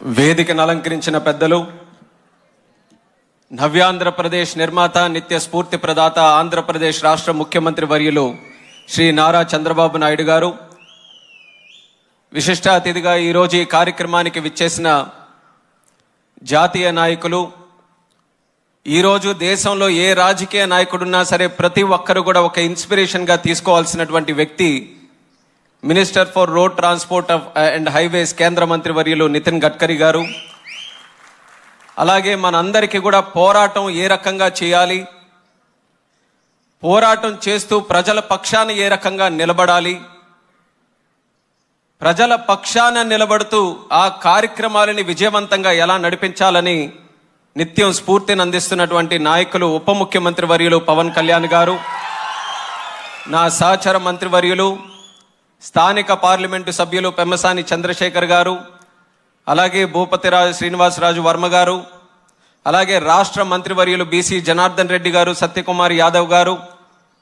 వేదికను అలంకరించిన పెద్దలు నవ్యాంధ్రప్రదేశ్ నిర్మాత నిత్య స్ఫూర్తి ప్రదాత ఆంధ్రప్రదేశ్ రాష్ట్ర ముఖ్యమంత్రి వర్యులు శ్రీ నారా చంద్రబాబు నాయుడు గారు. విశిష్ట అతిథిగా ఈరోజు ఈ కార్యక్రమానికి విచ్చేసిన జాతీయ నాయకులు ఈరోజు దేశంలో ఏ రాజకీయ నాయకుడున్నా సరే ప్రతి ఒక్కరు కూడా ఒక ఇన్స్పిరేషన్గా తీసుకోవాల్సినటువంటి వ్యక్తి minister for road transport and highways కేంద్ర మంత్రి వర్యులు నితిన్ గడ్కరీ గారు. అలాగే మనందరికీ కూడా పోరాటం ఏ రకంగా చేయాలి? పోరాటం చేస్తూ ప్రజల పక్షాన ఏ రకంగా నిలబడాలి? ప్రజల పక్షాన నిలబడుతూ ఆ కార్యక్రమాలని విజయవంతంగా ఎలా నడిపించాలని నిత్యం స్ఫూర్తిని అందిస్తున్నటువంటి నాయకులు ఉప ముఖ్యమంత్రి వర్యులు పవన్ కళ్యాణ్ గారు నా సహచర మంత్రివర్యులు స్థానిక పార్లమెంటు సభ్యులు పెమ్మసాని చంద్రశేఖర్ గారు అలాగే భూపతిరాజు శ్రీనివాసరాజు వర్మ గారు అలాగే రాష్ట్ర మంత్రివర్యులు బీసీ జనార్దన్ రెడ్డి గారు సత్యకుమార్ యాదవ్ గారు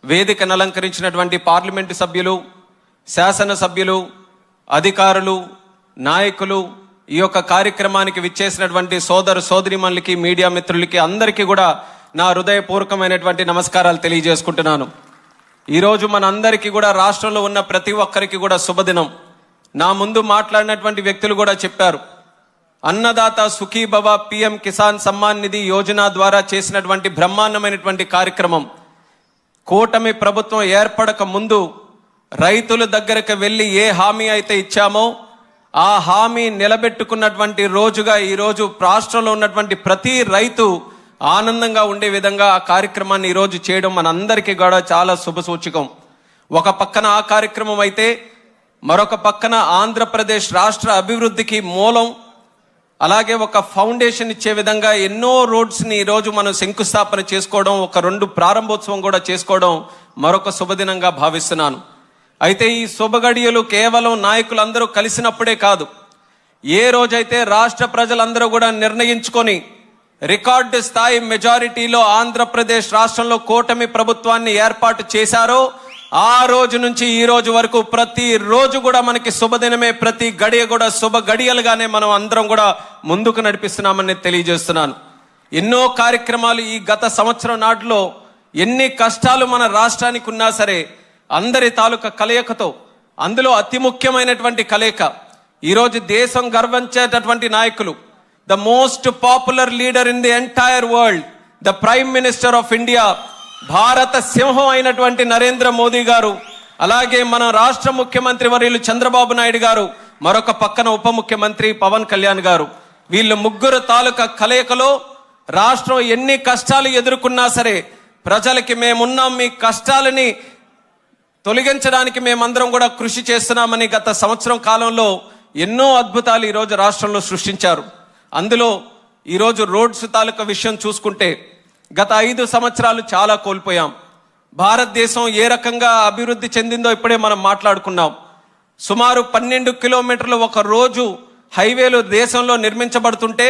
వేదికను అలంకరించినటువంటి పార్లమెంటు సభ్యులు శాసనసభ్యులు అధికారులు నాయకులు ఈ యొక్క కార్యక్రమానికి విచ్చేసినటువంటి సోదరు సోదరిమణులకి మీడియా మిత్రులకి అందరికీ కూడా నా హృదయపూర్వకమైనటువంటి నమస్కారాలు తెలియజేసుకుంటున్నాను. ఈరోజు మనందరికీ కూడా రాష్ట్రంలో ఉన్న ప్రతి ఒక్కరికి కూడా శుభదినం. నా ముందు మాట్లాడినటువంటి వ్యక్తులు కూడా చెప్పారు. అన్నదాత సుఖీభవ పిఎం కిసాన్ సమ్మాన్ నిధి యోజన ద్వారా చేసినటువంటి బ్రహ్మాండమైనటువంటి కార్యక్రమం. కూటమి ప్రభుత్వం ఏర్పడక ముందు రైతుల దగ్గరకు వెళ్ళి ఏ హామీ అయితే ఇచ్చామో ఆ హామీ నిలబెట్టుకున్నటువంటి రోజుగా ఈరోజు రాష్ట్రంలో ఉన్నటువంటి ప్రతి రైతు ఆనందంగా ఉండే విధంగా ఆ కార్యక్రమాన్ని ఈరోజు చేయడం మనందరికీ కూడా చాలా శుభసూచకం ఒక పక్కన ఆ కార్యక్రమం అయితే మరొక పక్కన ఆంధ్రప్రదేశ్ రాష్ట్ర అభివృద్ధికి మూలం అలాగే ఒక ఫౌండేషన్ ఇచ్చే విధంగా ఎన్నో రోడ్స్ని ఈరోజు మనం శంకుస్థాపన చేసుకోవడం ఒక రెండు ప్రారంభోత్సవం కూడా చేసుకోవడం మరొక శుభదినంగా భావిస్తున్నాను. అయితే ఈ శుభగడియలు కేవలం నాయకులందరూ కలిసినప్పుడే కాదు ఏ రోజైతే రాష్ట్ర ప్రజలందరూ కూడా నిర్ణయించుకొని రికార్డు స్థాయి మెజారిటీలో ఆంధ్రప్రదేశ్ రాష్ట్రంలో కూటమి ప్రభుత్వాన్ని ఏర్పాటు చేశారో. ఆ రోజు నుంచి ఈ రోజు వరకు ప్రతి రోజు కూడా మనకి శుభదినమే ప్రతి గడియ కూడా శుభ గడియలుగానే మనం అందరం కూడా ముందుకు నడిపిస్తున్నామని తెలియజేస్తున్నాను. ఎన్నో కార్యక్రమాలు ఈ గత సంవత్సరం నాటిలో ఎన్ని కష్టాలు మన రాష్ట్రానికి ఉన్నా సరే అందరి తాలూకా కలయికతో అందులో అతి ముఖ్యమైనటువంటి కలయిక. ఈరోజు దేశం గర్వించేటటువంటి నాయకులు the most popular leader in the entire world the prime minister of India భారత సింహం అయినటువంటి నరేంద్ర మోదీ గారు అలాగే మన రాష్ట్ర ముఖ్యమంత్రి వర్యులు చంద్రబాబు నాయుడు గారు మరొక పక్కన ఉప ముఖ్యమంత్రి పవన్ కళ్యాణ్ గారు. వీళ్ళు ముగ్గురు తాలూకా కలయికలో రాష్ట్రం ఎన్ని కష్టాలు ఎదుర్కొన్నా సరే ప్రజలకి మేమున్నాం మీ కష్టాలని తొలగించడానికి మేమందరం కూడా కృషి చేస్తున్నామని గత సంవత్సరం కాలంలో ఎన్నో అద్భుతాలు ఈరోజు రాష్ట్రంలో సృష్టించారు. అందులో ఈరోజు రోడ్స్ తాలూకా విషయం చూసుకుంటే గత ఐదు సంవత్సరాలు చాలా కోల్పోయాం. భారతదేశం ఏ రకంగా అభివృద్ధి చెందిందో ఇప్పుడే మనం మాట్లాడుకున్నాం. సుమారు పన్నెండు కిలోమీటర్లు ఒక రోజు హైవేలు దేశంలో నిర్మించబడుతుంటే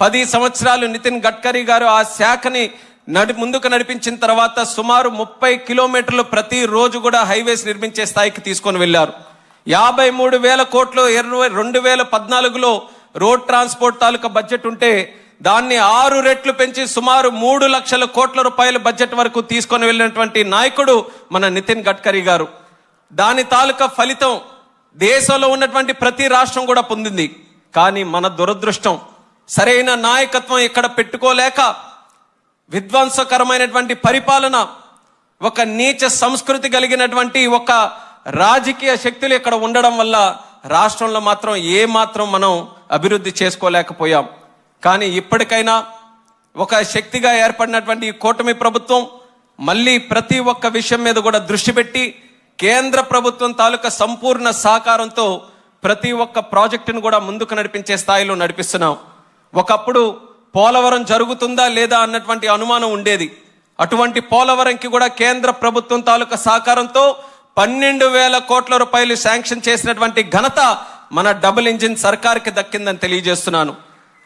పది సంవత్సరాలు నితిన్ గడ్కరీ గారు ఆ శాఖని నడి ముందుకు నడిపించిన తర్వాత సుమారు ముప్పై కిలోమీటర్లు ప్రతి రోజు కూడా హైవేస్ నిర్మించే స్థాయికి తీసుకొని వెళ్ళారు. యాభై మూడు వేల కోట్లు ఇరవై రెండు వేల పద్నాలుగులో రోడ్ ట్రాన్స్పోర్ట్ తాలూకా బడ్జెట్ ఉంటే దాన్ని ఆరు రెట్లు పెంచి సుమారు మూడు లక్షల కోట్ల రూపాయల బడ్జెట్ వరకు తీసుకొని వెళ్ళినటువంటి నాయకుడు మన నితిన్ గడ్కరీ గారు. దాని తాలూకా ఫలితం దేశంలో ఉన్నటువంటి ప్రతి రాష్ట్రం కూడా పొందింది. కానీ మన దురదృష్టం సరైన నాయకత్వం ఇక్కడ పెట్టుకోలేక విధ్వంసకరమైనటువంటి పరిపాలన ఒక నీచ సంస్కృతి కలిగినటువంటి ఒక రాజకీయ శక్తులు ఇక్కడ ఉండడం వల్ల రాష్ట్రంలో మాత్రం ఏ మాత్రం మనం అభివృద్ధి చేసుకోలేకపోయాం. కానీ ఇప్పటికైనా ఒక శక్తిగా ఏర్పడినటువంటి ఈ కూటమి ప్రభుత్వం మళ్ళీ ప్రతి ఒక్క విషయం మీద కూడా దృష్టి పెట్టి కేంద్ర ప్రభుత్వం తాలూకా సంపూర్ణ సహకారంతో ప్రతి ఒక్క ప్రాజెక్టును కూడా ముందుకు నడిపించే స్థాయిలో నడిపిస్తున్నాం. ఒకప్పుడు పోలవరం జరుగుతుందా లేదా అన్నటువంటి అనుమానం ఉండేది. అటువంటి పోలవరంకి కూడా కేంద్ర ప్రభుత్వం తాలూకా సహకారంతో పన్నెండు వేల కోట్ల రూపాయలు శాంక్షన్ చేసినటువంటి ఘనత మన డబుల్ ఇంజిన్ సర్కార్కి దక్కిందని తెలియజేస్తున్నాను.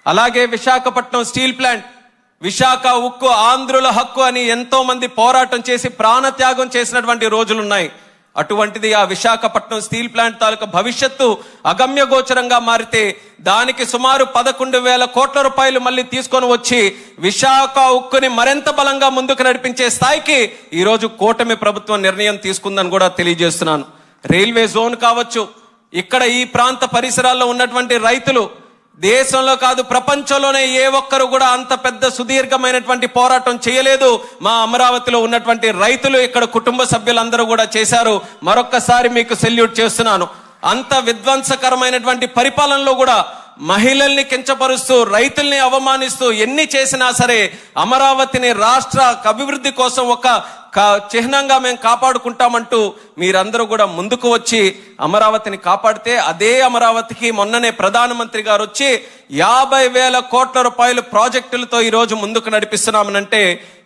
అలాగే విశాఖపట్నం స్టీల్ ప్లాంట్ విశాఖ ఉక్కు ఆంధ్రుల హక్కు అని ఎంతో మంది పోరాటం చేసి ప్రాణత్యాగం చేసినటువంటి రోజులున్నాయి. అటువంటిది ఆ విశాఖపట్నం స్టీల్ ప్లాంట్ తాలూకా భవిష్యత్తు అగమ్య గోచరంగా మారితే దానికి సుమారు పదకొండు వేల కోట్ల రూపాయలు మళ్ళీ తీసుకొని వచ్చి విశాఖ ఉక్కుని మరింత బలంగా ముందుకు నడిపించే స్థాయికి ఈరోజు కూటమి ప్రభుత్వం నిర్ణయం తీసుకుందని కూడా తెలియజేస్తున్నాను. రైల్వే జోన్ కావచ్చు ఇక్కడ ఈ ప్రాంత పరిసరాల్లో ఉన్నటువంటి రైతులు దేశంలో కాదు ప్రపంచంలోనే ఏ ఒక్కరు కూడా అంత పెద్ద సుదీర్ఘమైనటువంటి పోరాటం చేయలేదు. మా అమరావతిలో ఉన్నటువంటి రైతులు ఇక్కడ కుటుంబ సభ్యులందరూ కూడా చేశారు. మరొక్కసారి మీకు సెల్యూట్ చేస్తున్నాను. అంత విధ్వంసకరమైనటువంటి పరిపాలనలో కూడా మహిళల్ని కించపరుస్తూ రైతుల్ని అవమానిస్తూ ఎన్ని చేసినా సరే అమరావతిని రాష్ట్ర అభివృద్ధి కోసం ఒక చిహ్నంగా మేము కాపాడుకుంటామంటూ మీరందరూ కూడా ముందుకు వచ్చి అమరావతిని కాపాడితే అదే అమరావతికి మొన్ననే ప్రధానమంత్రి గారు వచ్చి యాభై వేల కోట్ల రూపాయలు ప్రాజెక్టులతో ఈరోజు ముందుకు నడిపిస్తున్నామనంటే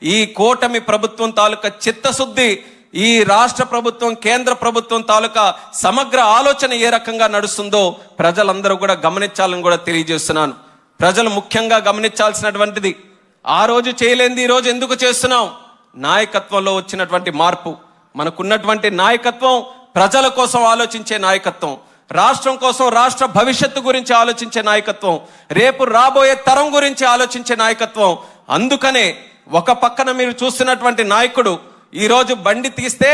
ఈ కూటమి ప్రభుత్వం తాలూకా చిత్తశుద్ధి ఈ రాష్ట్ర ప్రభుత్వం కేంద్ర ప్రభుత్వం తాలూకా సమగ్ర ఆలోచన ఏ రకంగా నడుస్తుందో ప్రజలందరూ కూడా గమనించాలని కూడా తెలియజేస్తున్నాను. ప్రజలు ముఖ్యంగా గమనించాల్సినటువంటిది ఆ రోజు చేయలేంది ఈ రోజు ఎందుకు చేస్తున్నాం? నాయకత్వంలో వచ్చినటువంటి మార్పు మనకున్నటువంటి నాయకత్వం ప్రజల కోసం ఆలోచించే నాయకత్వం రాష్ట్రం కోసం రాష్ట్ర భవిష్యత్తు గురించి ఆలోచించే నాయకత్వం రేపు రాబోయే తరం గురించి ఆలోచించే నాయకత్వం. అందుకనే ఒక పక్కన మీరు చూస్తున్నటువంటి నాయకుడు ఈరోజు బండి తీస్తే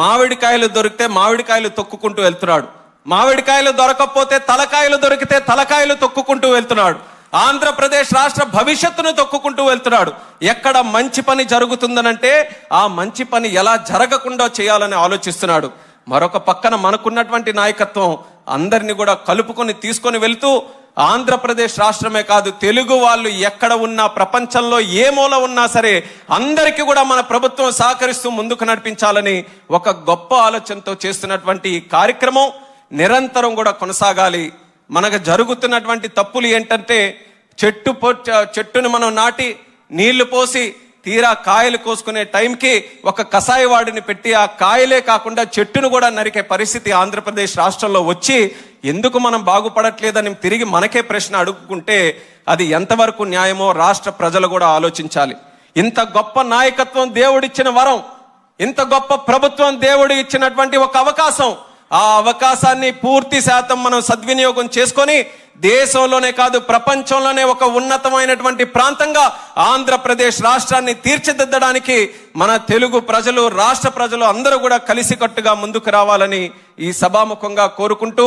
మామిడికాయలు దొరికితే మామిడికాయలు తొక్కుకుంటూ వెళ్తున్నాడు. మామిడికాయలు దొరకకపోతే తలకాయలు దొరికితే తలకాయలు తొక్కుకుంటూ వెళ్తున్నాడు. ఆంధ్రప్రదేశ్ రాష్ట్ర భవిష్యత్తును తొక్కుకుంటూ వెళ్తున్నాడు. ఎక్కడ మంచి పని జరుగుతుందనంటే ఆ మంచి పని ఎలా జరగకుండా చేయాలని ఆలోచిస్తున్నాడు. మరొక పక్కన మనకున్నటువంటి నాయకత్వం అందరిని కూడా కలుపుకొని తీసుకొని వెళ్తూ ఆంధ్రప్రదేశ్ రాష్ట్రమే కాదు తెలుగు వాళ్ళు ఎక్కడ ఉన్నా ప్రపంచంలో ఏ మూల ఉన్నా సరే అందరికీ కూడా మన ప్రభుత్వం సహకరిస్తూ ముందుకు నడిపించాలని ఒక గొప్ప ఆలోచనతో చేస్తున్నటువంటి ఈ కార్యక్రమం నిరంతరం కూడా కొనసాగాలి. మనకు జరుగుతున్నటువంటి తప్పులు ఏంటంటే చెట్టు పొ- చెట్టును మనం నాటి నీళ్ళు పోసి తీరా కాయలు కోసుకునే టైంకి ఒక కసాయి వాడిని పెట్టి ఆ కాయలే కాకుండా చెట్టును కూడా నరికే పరిస్థితి ఆంధ్రప్రదేశ్ రాష్ట్రంలో వచ్చి ఎందుకు మనం బాగుపడట్లేదని తిరిగి మనకే ప్రశ్న అడుగుకుంటే అది ఎంతవరకు న్యాయమో రాష్ట్ర ప్రజలు కూడా ఆలోచించాలి. ఇంత గొప్ప నాయకత్వం దేవుడిచ్చిన వరం ఇంత గొప్ప ప్రభుత్వం దేవుడు ఇచ్చినటువంటి ఒక అవకాశం ఆ అవకాశాన్ని పూర్తి శాతం మనం సద్వినియోగం చేసుకొని దేశంలోనే కాదు ప్రపంచంలోనే ఒక ఉన్నతమైనటువంటి ప్రాంతంగా ఆంధ్రప్రదేశ్ రాష్ట్రాన్ని తీర్చిదిద్దడానికి మన తెలుగు ప్రజలు రాష్ట్ర ప్రజలు అందరూ కూడా కలిసికట్టుగా ముందుకు రావాలని ఈ సభాముఖంగా కోరుకుంటూ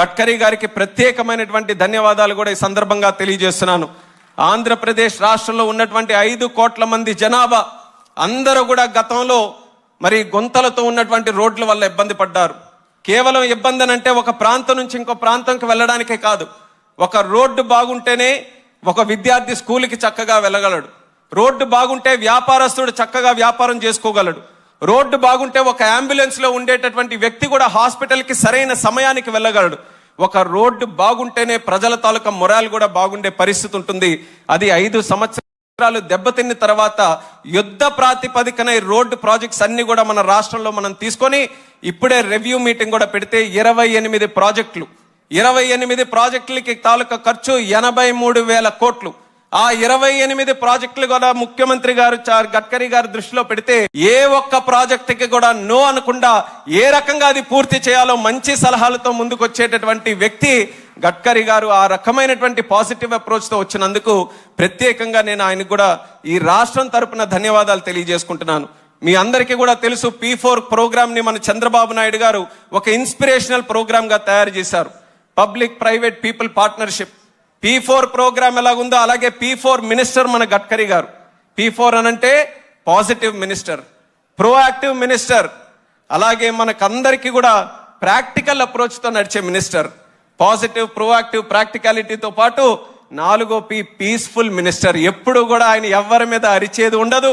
గడ్కరీ గారికి ప్రత్యేకమైనటువంటి ధన్యవాదాలు కూడా ఈ సందర్భంగా తెలియజేస్తున్నాను. ఆంధ్రప్రదేశ్ రాష్ట్రంలో ఉన్నటువంటి ఐదు కోట్ల మంది జనాభా అందరూ కూడా గతంలో మరి గుంతలతో ఉన్నటువంటి రోడ్ల వల్ల ఇబ్బంది పడ్డారు. కేవలం ఇబ్బంది అంటే ఒక ప్రాంతం నుంచి ఇంకో ప్రాంతంకి వెళ్ళడానికే కాదు. ఒక రోడ్డు బాగుంటేనే ఒక విద్యార్థి స్కూల్కి చక్కగా వెళ్ళగలడు. రోడ్డు బాగుంటే వ్యాపారస్తుడు చక్కగా వ్యాపారం చేసుకోగలడు. రోడ్డు బాగుంటే ఒక అంబులెన్స్లో ఉండేటటువంటి వ్యక్తి కూడా హాస్పిటల్కి సరైన సమయానికి వెళ్ళగలడు. ఒక రోడ్డు బాగుంటేనే ప్రజల తాలూకా మొరాలు కూడా బాగుండే పరిస్థితి ఉంటుంది. అది ఐదు సంవత్సరాలు దెబ్బతిన్న తర్వాత యుద్ధ ప్రాతిపదికన రోడ్డు ప్రాజెక్ట్స్ అన్ని కూడా మన రాష్ట్రంలో మనం తీసుకొని ఇప్పుడే రివ్యూ మీటింగ్ కూడా పెడితే ఇరవై ఎనిమిది ప్రాజెక్టులు. ఇరవై ఎనిమిది ప్రాజెక్టులకి తాలూకా ఖర్చు ఎనభై మూడు వేల కోట్లు. ఆ ఇరవై ఎనిమిది ప్రాజెక్టులు కూడా ముఖ్యమంత్రి గారు గడ్కరీ గారు దృష్టిలో పెడితే ఏ ఒక్క ప్రాజెక్టుకి కూడా నో అనకుండా ఏ రకంగా అది పూర్తి చేయాలో మంచి సలహాలతో ముందుకు వచ్చేటటువంటి వ్యక్తి గడ్కరీ గారు ఆ రకమైనటువంటి పాజిటివ్ అప్రోచ్తో వచ్చినందుకు ప్రత్యేకంగా నేను ఆయనకు కూడా ఈ రాష్ట్రం తరపున ధన్యవాదాలు తెలియజేసుకుంటున్నాను. మీ అందరికీ కూడా తెలుసు పీ ఫోర్ ప్రోగ్రామ్ని మన చంద్రబాబు నాయుడు గారు ఒక ఇన్స్పిరేషనల్ ప్రోగ్రామ్గా తయారు చేశారు. Public private people partnership. P four program ఎలాగుందో అలాగే పీ ఫోర్ మినిస్టర్ మన గడ్కరీ గారు. పీ ఫోర్ అనంటే పాజిటివ్ మినిస్టర్ ప్రోయాక్టివ్ మినిస్టర్ అలాగే మనకందరికీ కూడా ప్రాక్టికల్ అప్రోచ్తో నడిచే మినిస్టర్ పాజిటివ్ ప్రోయాక్టివ్ ప్రాక్టికాలిటీతో పాటు నాలుగో పీ పీస్ఫుల్ మినిస్టర్ ఎప్పుడు కూడా ఆయన ఎవరి మీద అరిచేది ఉండదు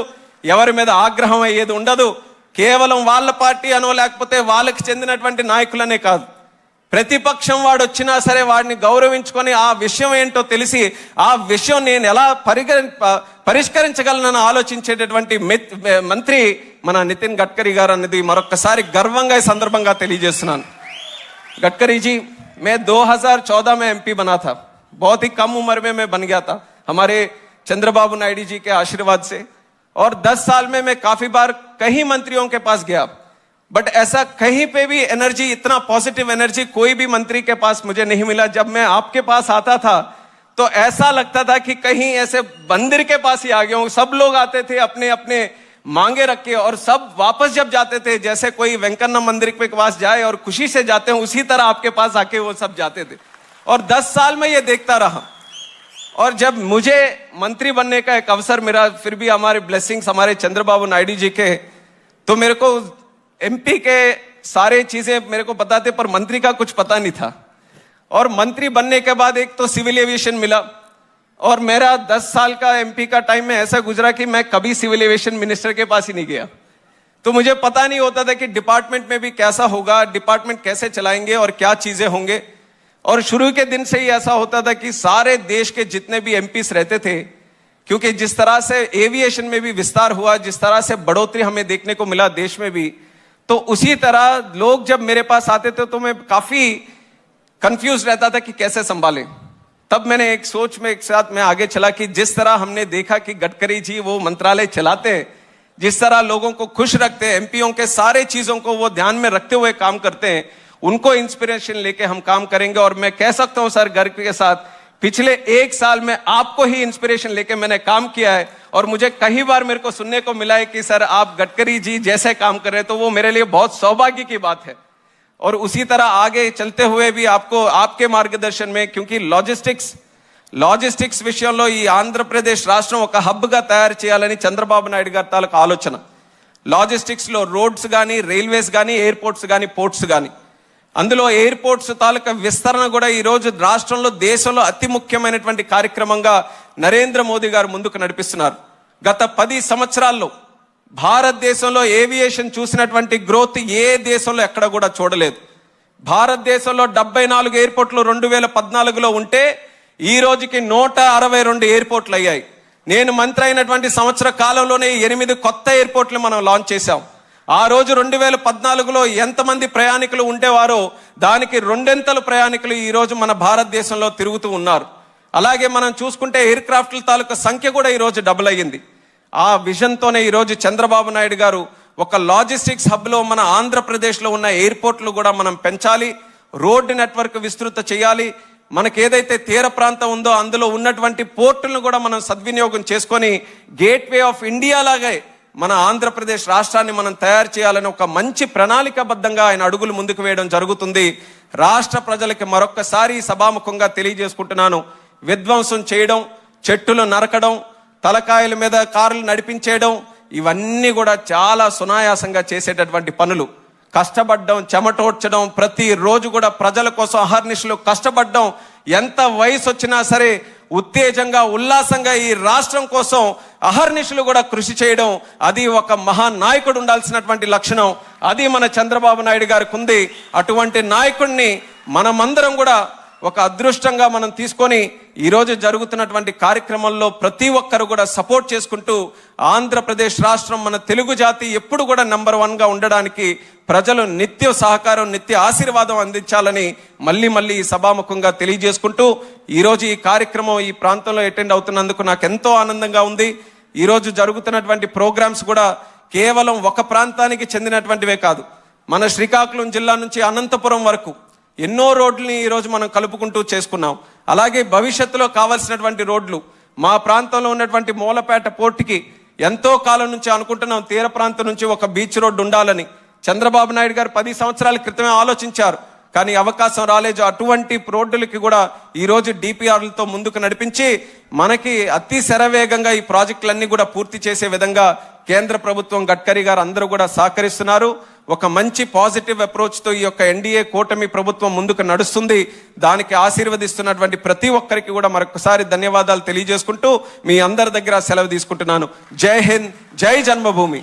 ఎవరి మీద ఆగ్రహం అయ్యేది ఉండదు. కేవలం వాళ్ళ పార్టీ అనో లేకపోతే వాళ్ళకి చెందినటువంటి నాయకులనే కాదు. ప్రతిపక్షం వాడు వచ్చినా సరే వాడిని గౌరవించుకొని ఆ విషయం ఏంటో తెలిసి ఆ విషయం నేను ఎలా పరిగ ప- పరిష్కరించగలనని ఆలోచించేటటువంటి మిత్- మంత్రి మన నితిన్ గడ్కరీ గారు అన్నది మరొకసారి గర్వంగా ఈ సందర్భంగా తెలియజేస్తున్నాను गडकरी जी मैं 2014 में एमपी बना था बहुत ही कम उम्र में मैं बन गया था हमारे चंद्रबाबू नायडू जी के आशीर्वाद से और 10 साल में मैं काफी बार कई मंत्रियों के पास गया बट ऐसा कहीं पे भी एनर्जी इतना पॉजिटिव एनर्जी कोई भी मंत्री के पास मुझे नहीं मिला। जब मैं आपके पास आता था तो ऐसा लगता था कि कहीं ऐसे मंदिर के पास ही आ गया हूँ। सब लोग आते थे अपने अपने मांगे रख के और सब वापस जब जाते थे, जैसे कोई वेंकन्ना मंदिर के पास जाए और खुशी से जाते हैं, उसी तरह आपके पास आके वो सब जाते थे। और दस साल में ये देखता रहा। और जब मुझे मंत्री बनने का एक अवसर मिला, फिर भी हमारे ब्लेसिंग्स हमारे चंद्रबाबू नायडू जी के तो मेरे को एमपी के सारे चीज़ें मेरे को थे, पर मंत्री का कुछ पता नहीं था। और मंत्री बनने के बाद एक तो सिविल एविएशन मिला। और मेरा दस साल का एमपी का टाइम में ऐसा गुजरा कि मैं कभी सिविल एविएशन मिनिस्टर के पास ही नहीं गया। तो मुझे पता नहीं होता था कि डिपार्टमेंट में भी कैसा होगा, डिपार्टमेंट कैसे चलाएँगे और क्या चीज़ें होंगे। और शुरू के दिन से ही ऐसा होता था कि सारे देश के जितने भी एमपीस रहते थे, क्योंकि जिस तरह से एविएशन में भी विस्तार हुआ, जिस तरह से बढ़ोतरी हमें देखने को मिला देश में भी तो उसी तरह लोग जब मेरे पास आते थे तो मैं काफ़ी कंफ्यूज रहता था कि कैसे संभालें। तब मैंने एक सोच में, एक साथ में आगे चला कि जिस तरह हमने देखा कि गडकरी जी वो मंत्रालय चलाते हैं जिस तरह लोगों को खुश रखते हैं एमपीओ के सारे चीज़ों को वो ध्यान में रखते हुए काम करते हैं, उनको इंस्पिरेशन लेके हम काम करेंगे। और मैं कह सकता हूँ सर गर्व के साथ पिछले एक साल में आपको ही इंस्पिरेशन लेके मैंने काम किया है और मुझे कई बार मेरे को सुनने को मिला है कि सर आप गडकरी जी जैसे काम कर रहे हैं तो वो मेरे लिए बहुत सौभाग्य की बात है और उसी तरह आगे चलते हुए भी आपको आपके మార్గదర్శన్ में क्योंकि లాజిస్టిక్స్ లాజిస్టిక్స్ విషయంలో ఈ ఆంధ్రప్రదేశ్ రాష్ట్రం ఒక హబ్గా తయారు చేయాలని చంద్రబాబు నాయుడు గారి తాలూకు ఆలోచన లాజిస్టిక్స్ లో రోడ్స్ కానీ రైల్వేస్ కానీ ఎయిర్పోర్ట్స్ కానీ పోర్ట్స్ కానీ అందులో ఎయిర్పోర్ట్స్ తాలూకా విస్తరణ కూడా ఈరోజు రాష్ట్రంలో దేశంలో అతి ముఖ్యమైనటువంటి కార్యక్రమంగా నరేంద్ర మోదీ గారు ముందుకు నడిపిస్తున్నారు. గత పది సంవత్సరాల్లో భారతదేశంలో ఏవియేషన్ చూసినటువంటి గ్రోత్ ఏ దేశంలో ఎక్కడ కూడా చూడలేదు. భారతదేశంలో డెబ్బై నాలుగు ఎయిర్పోర్ట్లు రెండు వేల పద్నాలుగులో ఉంటే ఈ రోజుకి నూట అరవై రెండు ఎయిర్పోర్ట్లు అయ్యాయి. నేను మంత్రి అయినటువంటి సంవత్సర కాలంలోనే ఎనిమిది కొత్త ఎయిర్పోర్ట్లు మనం లాంచ్ చేశాం. ఆ రోజు రెండు వేల పద్నాలుగులో ఎంతమంది ప్రయాణికులు ఉండేవారో దానికి రెండెంతలు ప్రయాణికులు ఈరోజు మన భారతదేశంలో తిరుగుతూ ఉన్నారు. అలాగే మనం చూసుకుంటే ఎయిర్ క్రాఫ్ట్ల తాలూకా సంఖ్య కూడా ఈరోజు డబుల్ అయ్యింది. ఆ విజన్తోనే ఈరోజు చంద్రబాబు నాయుడు గారు ఒక లాజిస్టిక్స్ హబ్లో మన ఆంధ్రప్రదేశ్లో ఉన్న ఎయిర్పోర్ట్లు కూడా మనం పెంచాలి. రోడ్డు నెట్వర్క్ విస్తృత చేయాలి. మనకి ఏదైతే తీర ప్రాంతం ఉందో అందులో ఉన్నటువంటి పోర్టులను కూడా మనం సద్వినియోగం చేసుకొని గేట్వే ఆఫ్ ఇండియా లాగే మన ఆంధ్రప్రదేశ్ రాష్ట్రాన్ని మనం తయారు చేయాలని ఒక మంచి ప్రణాళికబద్ధంగా ఆయన అడుగులు ముందుకు వేయడం జరుగుతుంది. రాష్ట్ర ప్రజలకి మరొక్కసారి సభాముఖంగా తెలియజేసుకుంటున్నాను. విధ్వంసం చేయడం చెట్టులు నరకడం తలకాయల మీద కార్లు నడిపించేయడం ఇవన్నీ కూడా చాలా సునాయాసంగా చేసేటటువంటి పనులు. కష్టపడడం చెమటోడ్చడం ప్రతిరోజు కూడా ప్రజల కోసం అహర్నిశలు కష్టపడడం ఎంత వయసు వచ్చినా సరే ఉత్తేజంగా ఉల్లాసంగా ఈ రాష్ట్రం కోసం అహర్నిశలు కూడా కృషి చేయడం అది ఒక మహానాయకుడు ఉండాల్సినటువంటి లక్షణం. అది మన చంద్రబాబు నాయుడు గారికి ఉంది. అటువంటి నాయకుడిని మనమందరం కూడా ఒక అదృష్టంగా మనం తీసుకొని ఈరోజు జరుగుతున్నటువంటి కార్యక్రమంలో ప్రతి ఒక్కరు కూడా సపోర్ట్ చేసుకుంటూ ఆంధ్రప్రదేశ్ రాష్ట్రం మన తెలుగు జాతి ఎప్పుడు కూడా నెంబర్ వన్గా ఉండడానికి ప్రజలు నిత్య సహకారం నిత్య ఆశీర్వాదం అందించాలని మళ్ళీ మళ్ళీ ఈ సభాముఖంగా తెలియజేసుకుంటూ ఈరోజు ఈ కార్యక్రమం ఈ ప్రాంతంలో అటెండ్ అవుతున్నందుకు నాకు ఎంతో ఆనందంగా ఉంది. ఈరోజు జరుగుతున్నటువంటి ప్రోగ్రామ్స్ కూడా కేవలం ఒక ప్రాంతానికి చెందినటువంటివే కాదు. మన శ్రీకాకుళం జిల్లా నుంచి అనంతపురం వరకు ఎన్నో రోడ్లని ఈరోజు మనం కలుపుకుంటూ చేసుకున్నాం. అలాగే భవిష్యత్తులో కావాల్సినటువంటి రోడ్లు మా ప్రాంతంలో ఉన్నటువంటి మూలపేట పోర్టుకి ఎంతో కాలం నుంచి అనుకుంటున్నాం. తీర ప్రాంతం నుంచి ఒక బీచ్ రోడ్డు ఉండాలని. చంద్రబాబు నాయుడు గారు పది సంవత్సరాల క్రితమే ఆలోచించారు. కానీ అవకాశం రాలేదు. అటువంటి రోడ్డులకి కూడా ఈ రోజు డిపిఆర్లతో ముందుకు నడిపించి మనకి అతి శరవేగంగా ఈ ప్రాజెక్టులన్నీ కూడా పూర్తి చేసే విధంగా కేంద్ర ప్రభుత్వం గడ్కరీ గారు అందరూ కూడా సహకరిస్తున్నారు. ఒక మంచి పాజిటివ్ అప్రోచ్తో ఈ యొక్క ఎన్డీఏ కూటమి ప్రభుత్వం ముందుకు నడుస్తుంది. దానికి ఆశీర్వదిస్తున్నటువంటి ప్రతి ఒక్కరికి కూడా మరొకసారి ధన్యవాదాలు తెలియజేసుకుంటూ మీ అందరి దగ్గర సెలవు తీసుకుంటున్నాను. జై హింద్ జై జన్మభూమి.